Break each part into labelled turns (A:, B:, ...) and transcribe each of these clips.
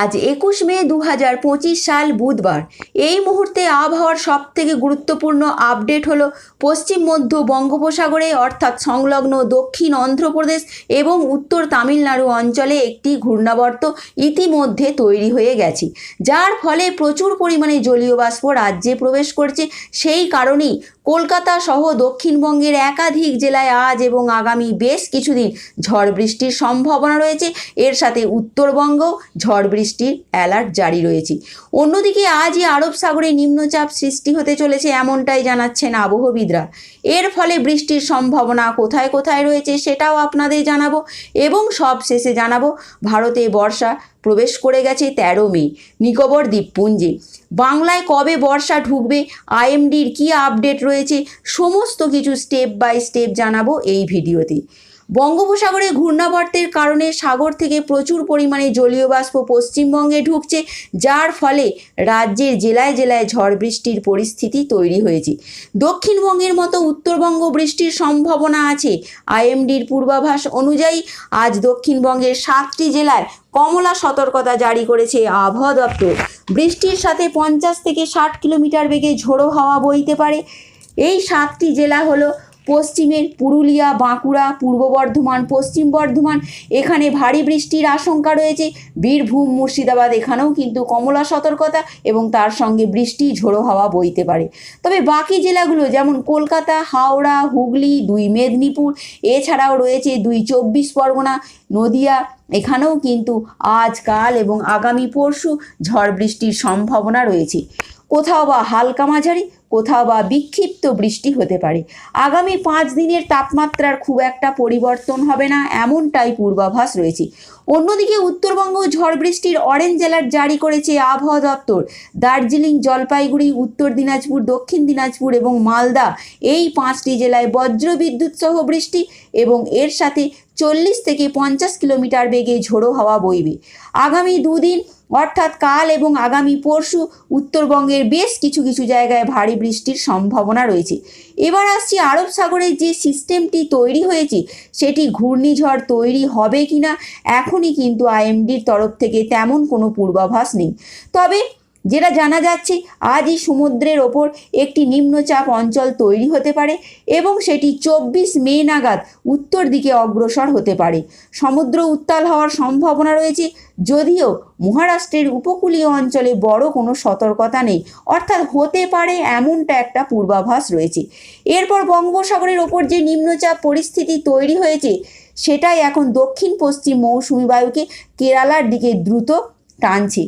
A: আজ একুশ মে দু হাজার পঁচিশ সাল বুধবার। এই মুহূর্তে আবহাওয়ার সব থেকে গুরুত্বপূর্ণ আপডেট হলো পশ্চিম মধ্য বঙ্গোপসাগরে, অর্থাৎ সংলগ্ন দক্ষিণ অন্ধ্রপ্রদেশ এবং উত্তর তামিলনাড়ু অঞ্চলে একটি ঘূর্ণাবর্ত ইতিমধ্যে তৈরি হয়ে গেছে। যার ফলে প্রচুর পরিমাণে জলীয় বাষ্প রাজ্যে প্রবেশ করছে। সেই কারণেই কলকাতা সহ দক্ষিণবঙ্গের একাধিক জেলায় আজ এবং আগামী বেশ কিছুদিন ঝড় বৃষ্টির সম্ভাবনা রয়েছে। এর সাথে উত্তরবঙ্গ ঝড় বৃষ্টির অ্যালার্ট জারি রয়েছে। অন্যদিকে আজই আরব সাগরে নিম্নচাপ সৃষ্টি হতে চলেছে এমনটাই জানাচ্ছেন আবহবিদরা। এর ফলে বৃষ্টির সম্ভাবনা কোথায় কোথায় রয়েছে সেটাও আপনাদের জানাব এবং সব শেষে জানাব, ভারতে বর্ষা প্রবেশ করে গেছে তেরো মে, নিকোবর দ্বীপপুঞ্জে। বাংলায় কবে বর্ষা ঢুকবে, আইএমডির কী আপডেট রয়েছে, সমস্ত কিছু স্টেপ বাই স্টেপ জানাব এই ভিডিওতে। বঙ্গোপসাগরে ঘূর্ণাবর্তের কারণে সাগর থেকে প্রচুর পরিমাণে জলীয় বাষ্প পশ্চিমবঙ্গে ঢুকছে, যার ফলে রাজ্যের জেলায় জেলায় ঝড় বৃষ্টির পরিস্থিতি তৈরি হয়েছে। দক্ষিণবঙ্গের মতো উত্তরবঙ্গ বৃষ্টির সম্ভাবনা আছে। আইএমডির পূর্বাভাস অনুযায়ী আজ দক্ষিণবঙ্গের সাতটি জেলায় কমলা সতর্কতা জারি করেছে আবহাওয়া দপ্তর। বৃষ্টির সাথে পঞ্চাশ থেকে ষাট কিলোমিটার বেগে ঝোড়ো হাওয়া বইতে পারে। এই সাতটি জেলা হলো পশ্চিমের পুরুলিয়া, বাঁকুড়া, পূর্ব বর্ধমান, পশ্চিম বর্ধমান, এখানে ভারী বৃষ্টির আশঙ্কা রয়েছে। বীরভূম, মুর্শিদাবাদ, এখানেও কিন্তু কমলা সতর্কতা এবং তার সঙ্গে বৃষ্টি, ঝোড়ো হাওয়া বইতে পারে। তবে বাকি জেলাগুলো যেমন কলকাতা, হাওড়া, হুগলি, দুই মেদিনীপুর, এছাড়াও রয়েছে দুই চব্বিশ পরগনা, নদিয়া, এখানেও কিন্তু আজ কাল এবং আগামী পরশু ঝড় বৃষ্টির সম্ভাবনা রয়েছে। কোথাও বা হালকা মাঝারি কোথাও বা বিক্ষিপ্ত বৃষ্টি হতে পারে। আগামী পাঁচ দিনের তাপমাত্রার খুব একটা পরিবর্তন হবে না, এমনটাই পূর্বাভাস রয়েছে। অন্যদিকে উত্তরবঙ্গ ঝড় বৃষ্টির অরেঞ্জ অ্যালার্ট জারি করেছে আবহাওয়া দপ্তর। দার্জিলিং, জলপাইগুড়ি, উত্তর দিনাজপুর, দক্ষিণ দিনাজপুর এবং মালদা এই পাঁচটি জেলায় বজ্র বিদ্যুৎ সহ বৃষ্টি এবং এর সাথে চল্লিশ থেকে পঞ্চাশ কিলোমিটার বেগে ঝোড়ো হাওয়া বইবে। আগামী দুদিন, অর্থাৎ কাল এবং আগামী পরশু, উত্তরবঙ্গের বেশ কিছু কিছু জায়গায় ভারী বৃষ্টির সম্ভাবনা রয়েছে। এবার আসছি আরব সাগরের যে সিস্টেমটি তৈরি হয়েছে, সেটি ঘূর্ণিঝড় তৈরি হবে কি না এখনই কিন্তু আইএমডির তরফ থেকে তেমন কোনো পূর্বাভাস নেই। তবে যেটা জানা যাচ্ছে আজই সমুদ্রের ওপর একটি নিম্নচাপ অঞ্চল তৈরি হতে পারে এবং সেটি চব্বিশ মে নাগাদ উত্তর দিকে অগ্রসর হতে পারে। সমুদ্র উত্তাল হওয়ার সম্ভাবনা রয়েছে, যদিও মহারাষ্ট্রের উপকূলীয় অঞ্চলে বড় কোনো সতর্কতা নেই। অর্থাৎ হতে পারে এমনটা একটা পূর্বাভাস রয়েছে। এরপর বঙ্গোপসাগরের ওপর যে নিম্নচাপ পরিস্থিতি তৈরি হয়েছে, সেটাই এখন দক্ষিণ পশ্চিম মৌসুমি বায়ুকে কেরালার দিকে দ্রুত টানছে।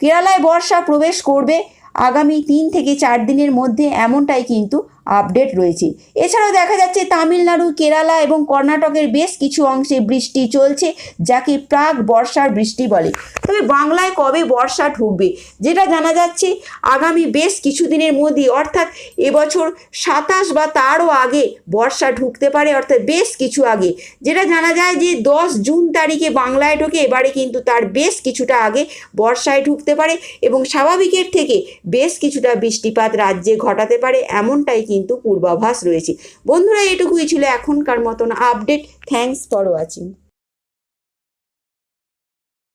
A: কেরালায় বর্ষা প্রবেশ করবে আগামী তিন থেকে চার দিনের মধ্যে এমনটাই কিন্তু আপডেট রয়েছে। এছাড়াও দেখা যাচ্ছে তামিলনাড়ু, কেরালা এবং কর্ণাটকের বেশ কিছু অংশে বৃষ্টি চলছে যাকে প্রাক বর্ষার বৃষ্টি বলে। তবে বাংলায় কবে বর্ষা ঢুকবে, যেটা জানা যাচ্ছে আগামী বেশ কিছুদিনের মধ্যে অর্থাৎ এবছর সাতাশ বা তারও আগে বর্ষা ঢুকতে পারে, অর্থাৎ বেশ কিছু আগে। যেটা জানা যায় যে দশ জুন তারিখে বাংলায় ঢোকে এবারে কিন্তু তার বেশ কিছুটা আগে বর্ষায় ঢুকতে পারে এবং স্বাভাবিকের থেকে বেশ কিছুটা বৃষ্টিপাত রাজ্যে ঘটাতে পারে, এমনটাই কিন্তু পূর্বাভাস রয়েছে। বন্ধুরা এটুকুই ছিল এখনকার মতন আপডেট থ্যাংকস ফর ওয়াচিং